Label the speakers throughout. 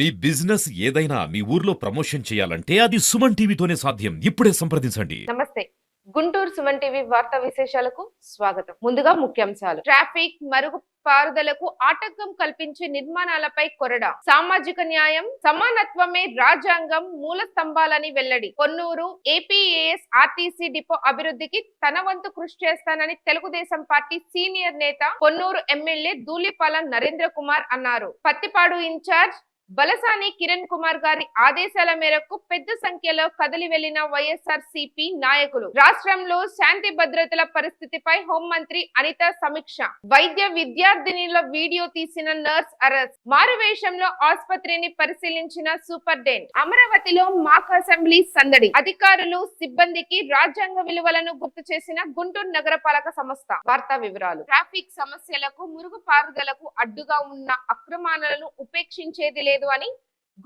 Speaker 1: మీ business ఏదైనా మీ ఊర్లో promotion చేయాలంటే అది సుమన్ టీవీతోనే సాధ్యం. ఇప్పుడే సంప్రదించండి.
Speaker 2: నమస్తే. గుంటూరు సుమన్ టీవీ వార్తా విశేషాలకు స్వాగతం. ముందుగా ముఖ్యాంశాలు. ట్రాఫిక్ మరుగు పారుదలకు ఆటంకం కల్పించే నిర్మాణాలపై కొరడ. సామాజిక న్యాయం సమానత్వమే రాజ్యాంగం మూల స్తంభాలని వెల్లడి. కొన్నూరు ఏపీఏఎస్ ఆర్టీసీ డిపో అభివృద్ధికి తన వంతు కృషి చేస్తానని తెలుగుదేశం పార్టీ సీనియర్ నేత కొన్నూరు ఎమ్మెల్యే ధూళిపాల నరేంద్ర కుమార్ అన్నారు. పత్తిపాడు ఇన్ఛార్జ్ బలసాని కిరణ్ కుమార్ గారి ఆదేశాల మేరకు పెద్ద సంఖ్యలో కదలి వెళ్ళిన వైఎస్ఆర్ సిపి నాయకులు. రాష్ట్రంలో శాంతి భద్రతల పరిస్థితిపై హోంమంత్రి అనిత సమీక్ష. వైద్య విద్యార్థినిల వీడియో తీసిన నర్స్ అరెస్ట్. మారువేషంలో ఆసుపత్రిని పరిశీలించిన సూపర్డెంట్. అమరావతిలో మాక్ అసెంబ్లీ సందడి. అధికారులు సిబ్బందికి రాజ్యాంగ విలువలను గుర్తు చేసిన గుంటూరు నగరపాలక సంస్థ. వార్తా వివరాలు. ట్రాఫిక్ సమస్యలకు మురుగు పారుదలకు అడ్డుగా ఉన్న అక్రమాలను ఉపేక్షించేది లేదు. అని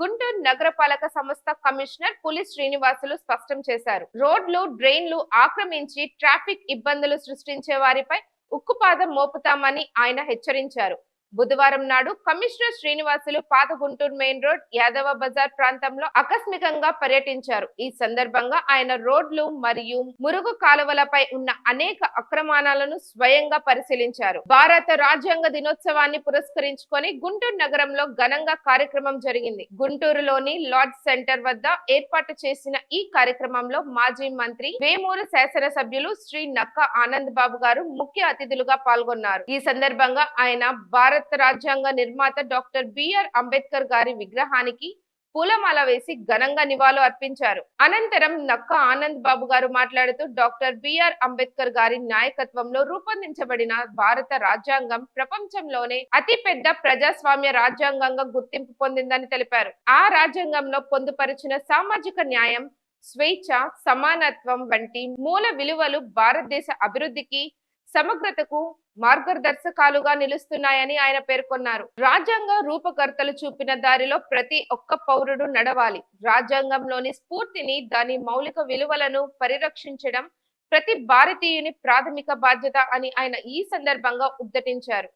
Speaker 2: గుంటూరు నగరపాలక సంస్థ కమిషనర్ పులి శ్రీనివాసులు స్పష్టం చేశారు. రోడ్లు డ్రైన్లు ఆక్రమించి ట్రాఫిక్ ఇబ్బందులు సృష్టించే వారిపై ఉక్కుపాదం మోపుతామని ఆయన హెచ్చరించారు. బుధవారం నాడు కమిషనర్ శ్రీనివాసులు పాత గుంటూరు మెయిన్ రోడ్ యాదవ బజార్ ప్రాంతంలో ఆకస్మికంగా పర్యటించారు. ఈ సందర్భంగా ఆయన రోడ్లు మరియు మురుగు కాలువలపై ఉన్న అనేక అక్రమాణాలను స్వయంగా పరిశీలించారు. భారత రాజ్యాంగ దినోత్సవాన్ని పురస్కరించుకొని గుంటూరు నగరంలో ఘనంగా కార్యక్రమం జరిగింది. గుంటూరులోని లార్డ్ సెంటర్ వద్ద ఏర్పాటు చేసిన ఈ కార్యక్రమంలో మాజీ మంత్రి వేమూరు శాసనసభ్యులు శ్రీ నక్క ఆనంద్ బాబు గారు ముఖ్య అతిథులుగా పాల్గొన్నారు. ఈ సందర్భంగా ఆయన భారత రాజ్యాంగ నిర్మాత డాక్టర్ బిఆర్ అంబేద్కర్ గారి విగ్రహానికి పూలమాల వేసి ఘనంగా నివాళులు అర్పించారు. అనంతరం నక్క ఆనంద్ బాబు గారు మాట్లాడుతూ డాక్టర్ బిఆర్ అంబేద్కర్ గారి నాయకత్వంలో రూపొందించబడిన భారత రాజ్యాంగం ప్రపంచంలోనే అతి పెద్ద ప్రజాస్వామ్య రాజ్యాంగంగా గుర్తింపు పొందిందని తెలిపారు. ఆ రాజ్యాంగంలో పొందుపరిచిన సామాజిక న్యాయం స్వేచ్ఛ సమానత్వం వంటి మూల విలువలు భారతదేశ అభివృద్ధికి సమగ్రతకు మార్గదర్శకాలుగా నిలుస్తున్నాయని ఆయన పేర్కొన్నారు. రాజ్యాంగ రూపకర్తలు చూపిన దారిలో ప్రతి ఒక్క పౌరుడు నడవాలి. రాజ్యాంగంలోని స్ఫూర్తిని దాని మౌలిక విలువలను పరిరక్షించడం ప్రతి భారతీయుని ప్రాథమిక బాధ్యత అని ఆయన ఈ సందర్భంగా ఉద్ఘటించారు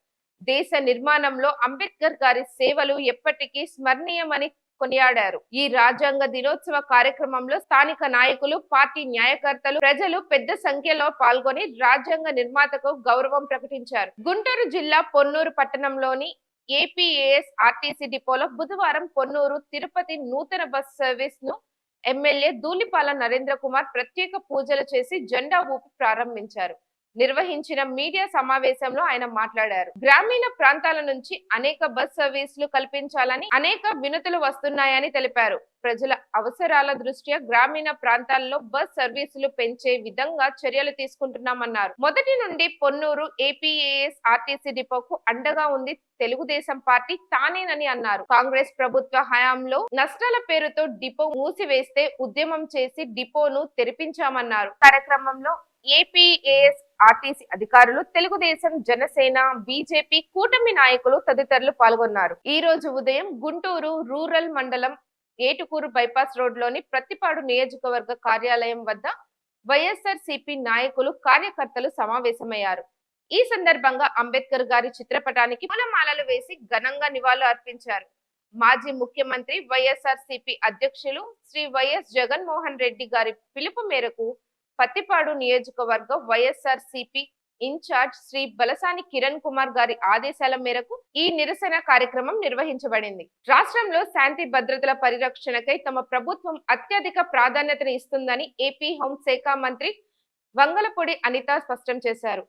Speaker 2: దేశ నిర్మాణంలో అంబేద్కర్ గారి సేవలు ఎప్పటికీ స్మరణీయమని కొనియాడారు. ఈ రాజ్యాంగ దినోత్సవ కార్యక్రమంలో స్థానిక నాయకులు పార్టీ న్యాయకర్తలు ప్రజలు పెద్ద సంఖ్యలో పాల్గొని రాజ్యాంగ నిర్మాతకు గౌరవం ప్రకటించారు. గుంటూరు జిల్లా పొన్నూరు పట్టణంలోని ఏపీఏఎస్ ఆర్టీసీ డిపోలో బుధవారం పొన్నూరు తిరుపతి నూతన బస్ సర్వీస్ను ఎమ్మెల్యే ధూళిపాల నరేంద్ర కుమార్ ప్రత్యేక పూజలు చేసి జెండా ఊపి ప్రారంభించారు. నిర్వహించిన మీడియా సమావేశంలో ఆయన మాట్లాడారు. గ్రామీణ ప్రాంతాల నుంచి అనేక బస్ సర్వీసులు కల్పించాలని అనేక వినతులు వస్తున్నాయని తెలిపారు. ప్రజల అవసరాల దృష్ట్యా గ్రామీణ ప్రాంతాల్లో బస్ సర్వీసులు పెంచే విధంగా చర్యలు తీసుకుంటున్నామన్నారు. మొదటి నుండి పొన్నూరు ఏపీఏఎస్ ఆర్టీసీ డిపోకు అండగా ఉంది తెలుగుదేశం పార్టీ తానేనని అన్నారు. కాంగ్రెస్ ప్రభుత్వ హయాంలో నష్టాల పేరుతో డిపో మూసివేస్తే ఉద్యమం చేసి డిపోను తెరిపించామన్నారు. కార్యక్రమంలో ఏపీఏఎస్ ఆర్టీసీ అధికారులు తెలుగుదేశం జనసేన బీజేపీ కూటమి నాయకులు తదితరులు పాల్గొన్నారు. ఈ రోజు ఉదయం గుంటూరు రూరల్ మండలం ఏటుకూరు బైపాస్ రోడ్లోని ప్రతిపాడు నియోజకవర్గ కార్యాలయం వద్ద వైఎస్ఆర్ సిపి నాయకులు కార్యకర్తలు సమావేశమయ్యారు. ఈ సందర్భంగా అంబేద్కర్ గారి చిత్రపటానికి పూలమాలలు వేసి ఘనంగా నివాళులు అర్పించారు. మాజీ ముఖ్యమంత్రి వైఎస్ఆర్ సిపి అధ్యక్షులు శ్రీ వైఎస్ జగన్మోహన్ రెడ్డి గారి పిలుపు మేరకు పత్తిపాడు నియోజకవర్గం YSR CP in charge Shri Balasani Kiran Kumar గారి ఆదేశాల మేరకు ఈ నిరసన కార్యక్రమం నిర్వహించబడింది. రాష్ట్రంలో శాంతి భద్రతల పరిరక్షణకై తమ ప్రభుత్వం అత్యధిక ప్రాధాన్యతను ఇస్తుందని ఏపీ హోంశాఖ మంత్రి వంగలపూడి అనిత స్పష్టం చేశారు.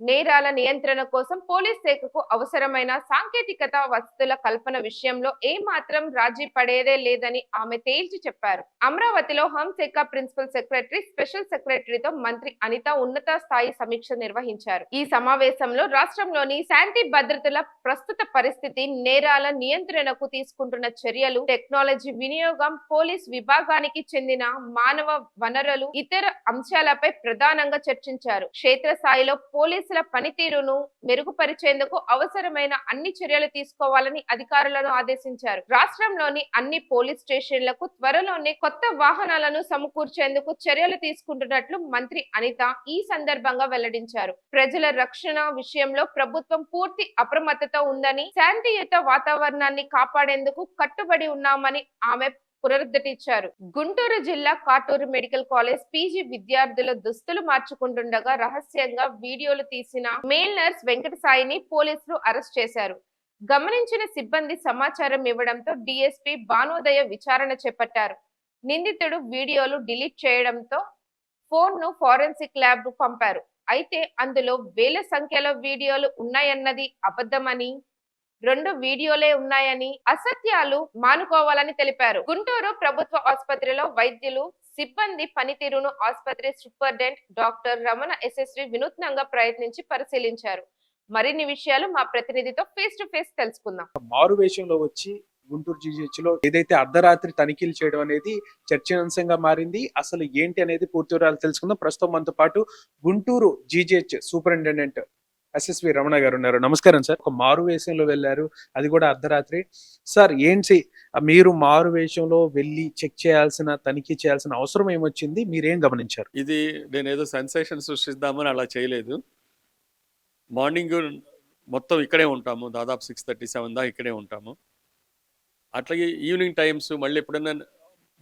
Speaker 2: నేరాల నియంత్రణ కోసం పోలీస్ శాఖకు అవసరమైన సాంకేతికత వసతుల కల్పన విషయంలో ఏ మాత్రం రాజీ పడేదే లేదని ఆమె తేల్చి చెప్పారు. అమరావతిలో హోంశాఖ ప్రిన్సిపల్ సెక్రటరీ స్పెషల్ సెక్రటరీతో మంత్రి అనిత ఉన్నత స్థాయి సమీక్ష నిర్వహించారు. ఈ సమావేశంలో రాష్ట్రంలోని శాంతి భద్రతల ప్రస్తుత పరిస్థితి నేరాల నియంత్రణకు తీసుకుంటున్న చర్యలు టెక్నాలజీ వినియోగం పోలీస్ విభాగానికి చెందిన మానవ వనరులు ఇతర అంశాలపై ప్రధానంగా చర్చించారు. క్షేత్రస్థాయిలో పోలీస్ పోలీసుల పనితీరును మెరుగుపరిచేందుకు అవసరమైన అన్ని చర్యలు తీసుకోవాలని అధికారులను ఆదేశించారు. రాష్ట్రంలోని అన్ని పోలీస్ స్టేషన్లకు త్వరలోనే కొత్త వాహనాలను సమకూర్చేందుకు చర్యలు తీసుకుంటున్నట్లు మంత్రి అనిత ఈ సందర్భంగా వెల్లడించారు. ప్రజల రక్షణ విషయంలో ప్రభుత్వం పూర్తి అప్రమత్తత ఉందని శాంతియుత వాతావరణాన్ని కాపాడేందుకు కట్టుబడి ఉన్నామని ఆమె పునరుద్ధరించారు. గుంటూరు జిల్లా కాటూరు మెడికల్ కాలేజ్ పీజీ విద్యార్థుల దుస్తులు మార్చుకుంటుండగా రహస్యంగా వీడియోలు తీసిన మేల్ నర్స్ వెంకట సాయిని పోలీసులు అరెస్ట్ చేశారు. గమనించిన సిబ్బంది సమాచారం ఇవ్వడంతో డిఎస్పీ భానోదయ విచారణ చేపట్టారు. నిందితుడు వీడియోలు డిలీట్ చేయడంతో ఫోన్ను ఫోరెన్సిక్ ల్యాబ్ పంపారు. అయితే అందులో వేల సంఖ్యలో వీడియోలు ఉన్నాయన్నది అబద్ధమని రెండు వీడియోలే ఉన్నాయని అసత్యాలు మానుకోవాలని తెలిపారు. గుంటూరు ప్రభుత్వ ఆసుపత్రిలో వైద్యులు సిబ్బంది పనితీరును ఆసుపత్రి సూపరింటెండెంట్ డాక్టర్ రమణ ఎస్ఎస్వి వినూత్నంగా ప్రయత్నించి పరిశీలించారు. మరిన్ని విషయాలు మా ప్రతినిధితో ఫేస్ టు ఫేస్ తెలుసుకుందాం.
Speaker 3: మారు వేషంలో వచ్చి గుంటూరు జీజీహెచ్లో ఏదైతే అర్ధరాత్రి తనిఖీలు చేయడం అనేది చర్చనీయాంశంగా మారింది. అసలు ఏంటి అనేది పూర్తి వివరాలు తెలుసుకుందాం. ప్రస్తుతం మనతో పాటు Guntur GGH superintendent SSV Ramana గారు ఉన్నారు. నమస్కారం సార్. ఒక మారు వేషంలో వెళ్ళారు. అది కూడా అర్ధరాత్రి. సార్ ఏంటి? మీరు మారు వేషంలో వెళ్ళి చెక్ చేయాల్సిన తనిఖీ చేయాల్సిన అవసరం ఏమొచ్చింది? మీరేం గమనించారు?
Speaker 4: ఇది నేను ఏదో సెన్సేషన్ సృష్టిద్దామని అలా చేయలేదు. మార్నింగ్ మొత్తం ఇక్కడే ఉంటాము. దాదాపు సిక్స్ థర్టీ సెవెన్ దాకా ఇక్కడే ఉంటాము. అట్లాగే ఈవినింగ్ టైమ్స్ మళ్ళీ ఎప్పుడైనా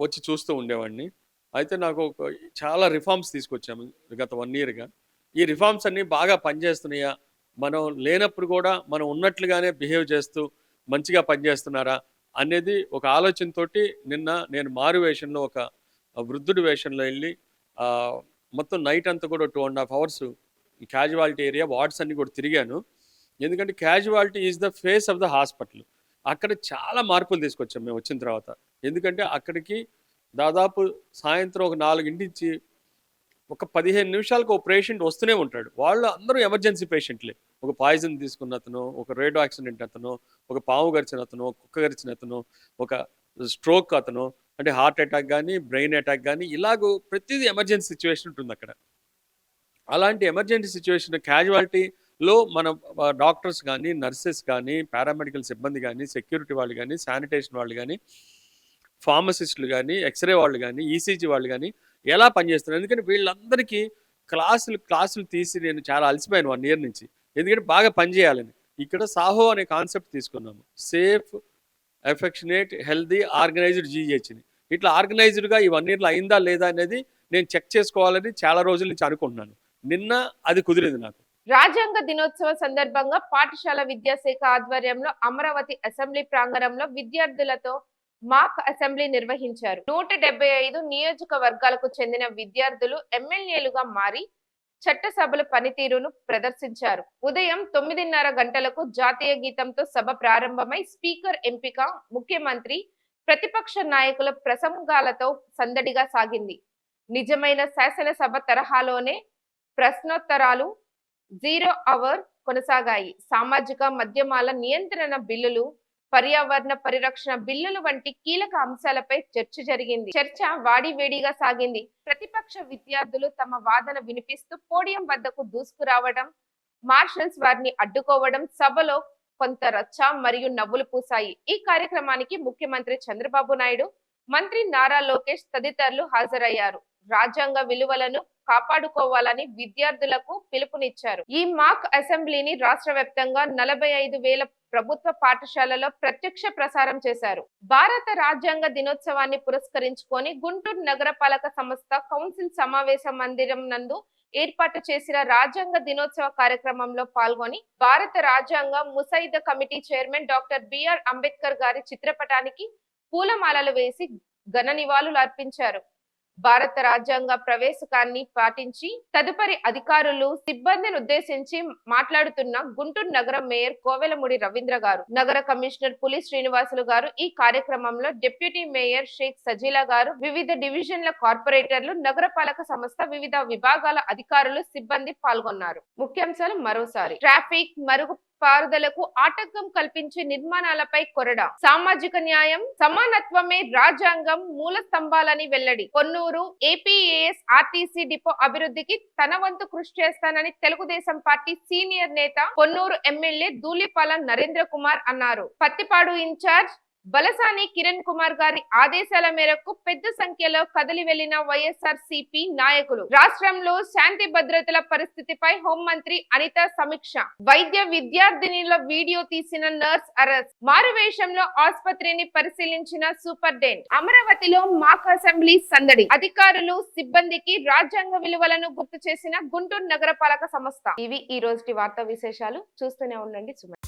Speaker 4: వచ్చి చూస్తూ ఉండేవాడిని. అయితే నాకు ఒక చాలా రిఫార్మ్స్ తీసుకొచ్చాము గత వన్ ఇయర్గా. ఈ రిఫార్మ్స్ అన్నీ బాగా పనిచేస్తున్నాయా? మనం లేనప్పుడు కూడా మనం ఉన్నట్లుగానే బిహేవ్ చేస్తూ మంచిగా పనిచేస్తున్నారా అనేది ఒక ఆలోచనతోటి నిన్న నేను మారు వేషంలో ఒక వృద్ధుడి వేషంలో వెళ్ళి మొత్తం నైట్ అంతా కూడా two and half hours casualty area wards అన్ని కూడా తిరిగాను. ఎందుకంటే casualty is the face of the hospital. అక్కడ చాలా మార్పులు తీసుకొచ్చాం మేము వచ్చిన తర్వాత. ఎందుకంటే అక్కడికి దాదాపు సాయంత్రం ఒక నాలుగింటి నుంచి ఒక పదిహేను నిమిషాలకు ఒక పేషెంట్ వస్తూనే ఉంటాడు. వాళ్ళు అందరూ ఎమర్జెన్సీ పేషెంట్లే. ఒక పాయిజన్ తీసుకున్న అతను ఒక రేడియో యాక్సిడెంట్ అతను ఒక పాము గరిచిన అతను కుక్క గరిచిన అతను ఒక స్ట్రోక్ అతను అంటే హార్ట్ అటాక్ కానీ బ్రెయిన్ అటాక్ కానీ ఇలాగూ ప్రతిదీ ఎమర్జెన్సీ సిచ్యువేషన్ ఉంటుంది అక్కడ. అలాంటి ఎమర్జెన్సీ సిచ్యువేషన్ క్యాజువాలిటీలో మన డాక్టర్స్ కానీ నర్సెస్ కానీ పారామెడికల్ సిబ్బంది కానీ సెక్యూరిటీ వాళ్ళు కానీ శానిటేషన్ వాళ్ళు కానీ ఫార్మసిస్టులు కానీ ఎక్స్రే వాళ్ళు కానీ ఈసీజీ వాళ్ళు కానీ ఎలా పనిచేస్తున్నారు? ఎందుకంటే వీళ్ళందరికీ క్లాసులు క్లాసులు తీసి నేను చాలా అలసిపోయాను వన్ ఇయర్ నుంచి. ఎందుకంటే బాగా పనిచేయాలని ఇక్కడ సాహో అనే కాన్సెప్ట్ తీసుకున్నాము సేఫ్ ఎఫెక్షనేట్ హెల్దీ ఆర్గనైజ్డ్ జీహెచ్ని. ఇట్లా ఆర్గనైజ్డ్గా ఈ వన్ ఇయర్లో అయిందా లేదా అనేది నేను చెక్ చేసుకోవాలని చాలా రోజుల నుంచి అనుకుంటున్నాను. నిన్న అది కుదిరింది నాకు.
Speaker 2: రాజ్యాంగ దినోత్సవ సందర్భంగా పాఠశాల విద్యాశాఖ ఆధ్వర్యంలో అమరావతి అసెంబ్లీ ప్రాంగణంలో విద్యార్థులతో మాక్ అసెంబ్లీ నిర్వహించారు. నూట డెబ్బై ఐదు నియోజకవర్గాలకు చెందిన విద్యార్థులు ఎమ్మెల్యేలుగా మారి చట్టసభల పనితీరును ప్రదర్శించారు. ఉదయం తొమ్మిదిన్నర గంటలకు జాతీయ గీతంతో సభ ప్రారంభమై స్పీకర్ ఎంపిక ముఖ్యమంత్రి ప్రతిపక్ష నాయకుల ప్రసంగాలతో సందడిగా సాగింది. నిజమైన శాసనసభ తరహాలోనే ప్రశ్నోత్తరాలు జీరో అవర్ కొనసాగాయి. సామాజిక మాధ్యమాల నియంత్రణ బిల్లులు పర్యావరణ పరిరక్షణ బిల్లులు వంటి కీలక అంశాలపై చర్చ జరిగింది. చర్చ వాడివేడిగా సాగింది. ప్రతిపక్ష విద్యార్థులు తమ వాదన వినిపిస్తూ పోడియం వద్దకు దూసుకురావడం మార్షల్స్ వారిని అడ్డుకోవడం సభలో కొంత రచ్చ మరియు నవ్వులు పూసాయి ఈ కార్యక్రమానికి ముఖ్యమంత్రి చంద్రబాబు నాయుడు మంత్రి నారా లోకేష్ తదితరులు హాజరయ్యారు. రాజ్యాంగ విలువలను కాపాడుకోవాలని విద్యార్థులకు పిలుపునిచ్చారు. ఈ మాక్ అసెంబ్లీని రాష్ట్ర వ్యాప్తంగా నలభై ఐదు వేల ప్రభుత్వ పాఠశాలలో ప్రత్యక్ష ప్రసారం చేశారు. భారత రాజ్యాంగ దినోత్సవాన్ని పురస్కరించుకొని గుంటూరు నగరపాలక సంస్థ కౌన్సిల్ సమావేశ మందిరం నందు ఏర్పాటు చేసిన రాజ్యాంగ దినోత్సవ కార్యక్రమంలో పాల్గొని భారత రాజ్యాంగ ముసైద committee chairman doctor BR Ambedkar గారి చిత్రపటానికి పూలమాలలు వేసి ఘన నివాళులు అర్పించారు. భారత రాజ్యాంగ ప్రవేశకాన్ని పాటించి తదుపరి అధికారులు సిబ్బందిని ఉద్దేశించి మాట్లాడుతున్న గుంటూరు నగర మేయర్ కోవెలముడి రవీంద్ర గారు నగర కమిషనర్ పులి శ్రీనివాసులు గారు ఈ కార్యక్రమంలో డిప్యూటీ మేయర్ షేక్ సజీలా గారు వివిధ డివిజన్ల కార్పొరేటర్లు నగరపాలక సంస్థ వివిధ విభాగాల అధికారులు సిబ్బంది పాల్గొన్నారు. ముఖ్యాంశాలు మరోసారి. ట్రాఫిక్ మరుగు పారుదలకు ఆటంకం కల్పించే నిర్మాణాలపై కొరడా. సామాజిక న్యాయం సమానత్వమే రాజ్యాంగం మూల స్తంభాలని వెల్లడి. కొన్నూరు ఏపీఏఎస్ ఆర్టీసీ డిపో అభివృద్ధికి తన వంతు కృషి చేస్తానని తెలుగుదేశం పార్టీ సీనియర్ నేత కొన్నూరు ఎమ్మెల్యే ధూళిపాల నరేంద్ర కుమార్ అన్నారు. పత్తిపాడు ఇన్ఛార్జ్ బలసాని కిరణ్ కుమార్ గారి ఆదేశాల మేరకు పెద్ద సంఖ్యలో కదలి వెళ్ళిన వైఎస్ఆర్ సిపి నాయకులు. రాష్ట్రంలో శాంతి భద్రతల పరిస్థితిపై హోంమంత్రి అనిత సమీక్ష. వైద్య విద్యార్థినిల వీడియో తీసిన నర్స్ అరెస్ట్. మారువేషంలో ఆసుపత్రిని పరిశీలించిన సూపర్డెంట్. అమరావతిలో మాక్ అసెంబ్లీ సందడి. అధికారులు సిబ్బందికి రాజ్యాంగ విలువలను గుర్తు చేసిన గుంటూరు నగరపాలక సంస్థ. ఇవి ఈ రోజుటి వార్తా విశేషాలు. చూస్తూనే ఉండండి సుమన్